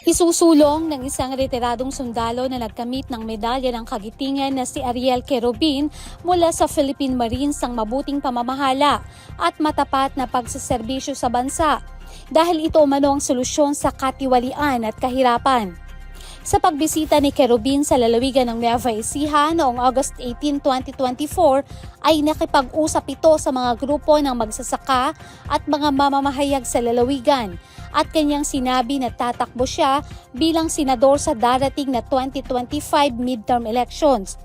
Isusulong ng isang retiradong sundalo na nagkamit ng medalya ng kagitingan na si Ariel Kerubin mula sa Philippine Marines ang mabuting pamamahala at matapat na pagsaserbisyo sa bansa dahil ito umano ang solusyon sa katiwalian at kahirapan. Sa pagbisita ni Kerubin sa lalawigan ng Nueva Ecija noong August 18, 2024 ay nakipag-usap ito sa mga grupo ng magsasaka at mga mamamahayag sa lalawigan at kanyang sinabi na tatakbo siya bilang senador sa darating na 2025 midterm elections.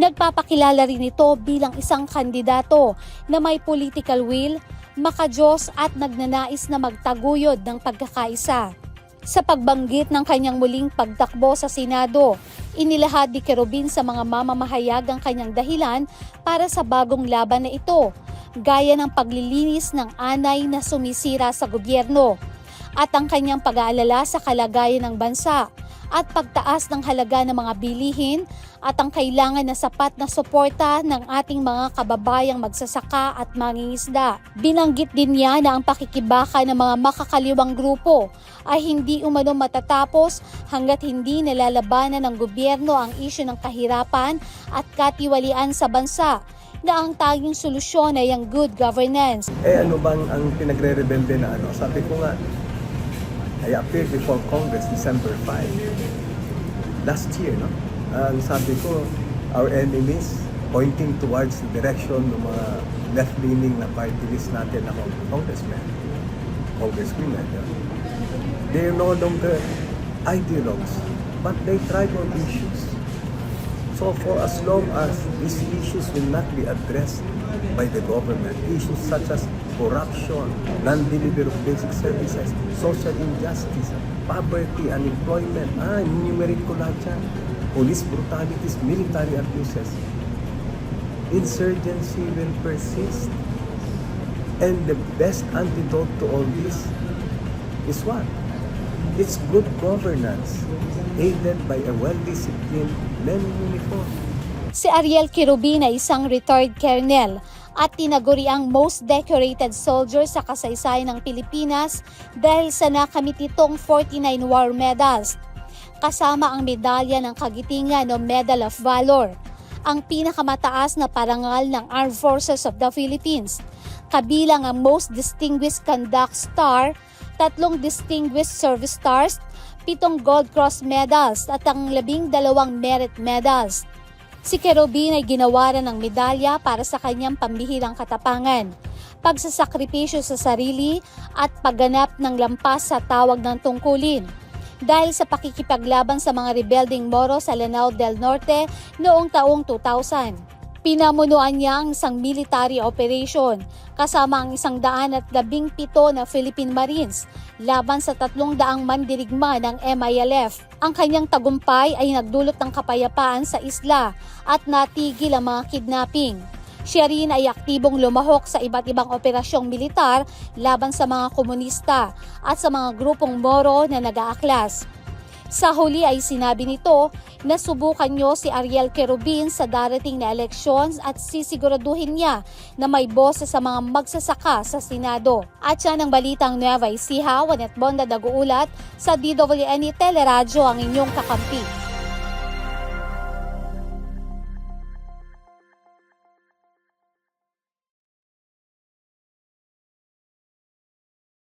Nagpapakilala rin ito bilang isang kandidato na may political will, makajos at nagnanais na magtaguyod ng pagkakaisa. Sa pagbanggit ng kanyang muling pagtakbo sa Senado, inilahad ni Kerubin sa mga mamamahayag ang kanyang dahilan para sa bagong laban na ito, gaya ng paglilinis ng anay na sumisira sa gobyerno at ang kanyang pag-aalala sa kalagayan ng bansa at pagtaas ng halaga ng mga bilihin at ang kailangan na sapat na suporta ng ating mga kababayang magsasaka at mangingisda. Binanggit din niya na ang pakikibaka ng mga makakaliwang grupo ay hindi umano matatapos hanggat hindi nalalabanan ng gobyerno ang isyu ng kahirapan at katiwalian sa bansa na ang tanging solusyon ay ang good governance. Eh ano bang ang pinagre-rebelde na ano? Sabi ko nga, I appeared before Congress December 5. Last year, no? Ang sabi ko, our enemies pointing towards the direction ng mga left-leaning na party list natin na congressmen, congresswomen. Yeah. They're no longer ideologues, but they thrive on issues. So for as long as these issues will not be addressed by the government, issues such as corruption, non-delivery of basic services, social injustice, poverty, unemployment, ah, enumerate ko lahat yan. Police brutalities, military abuses. Insurgency will persist. And the best antidote to all this is what? It's good governance, aided by a well-disciplined men in uniform. Si Ariel Kirubin ay isang retired colonel at tinaguriang most decorated soldier sa kasaysayan ng Pilipinas dahil sa nakamit nitong 49 war medals. Kasama ang medalya ng kagitingan o Medal of Valor, ang pinakamataas na parangal ng Armed Forces of the Philippines. Kabilang ang Most Distinguished Conduct Star, tatlong Distinguished Service Stars, pitong Gold Cross Medals at ang labing dalawang Merit Medals. Si Kerubin ay ginawaran ng medalya para sa kanyang pambihirang katapangan, pagsasakripisyo sa sarili at pagganap ng lampas sa tawag ng tungkulin dahil sa pakikipaglaban sa mga rebelding Moro sa Lanao del Norte noong taong 2000. Pinamunuan niya ang isang military operation kasama ang isang daan at labing pito na Philippine Marines laban sa tatlong daang mandirigma ng MILF. Ang kanyang tagumpay ay nagdulot ng kapayapaan sa isla at natigil ang mga kidnapping. Siya rin ay aktibong lumahok sa iba't ibang operasyong militar laban sa mga komunista at sa mga grupong Moro na nag-aaklas. Sa huli ay sinabi nito na subukan niyo si Ariel Kerubin sa darating na elections at sisiguraduhin niya na may boses sa mga magsasaka sa Senado. At siya ng balitang Nueva Ecija, Juanet Bonda Daguulat sa DWNE Teleradyo ang inyong kakampi.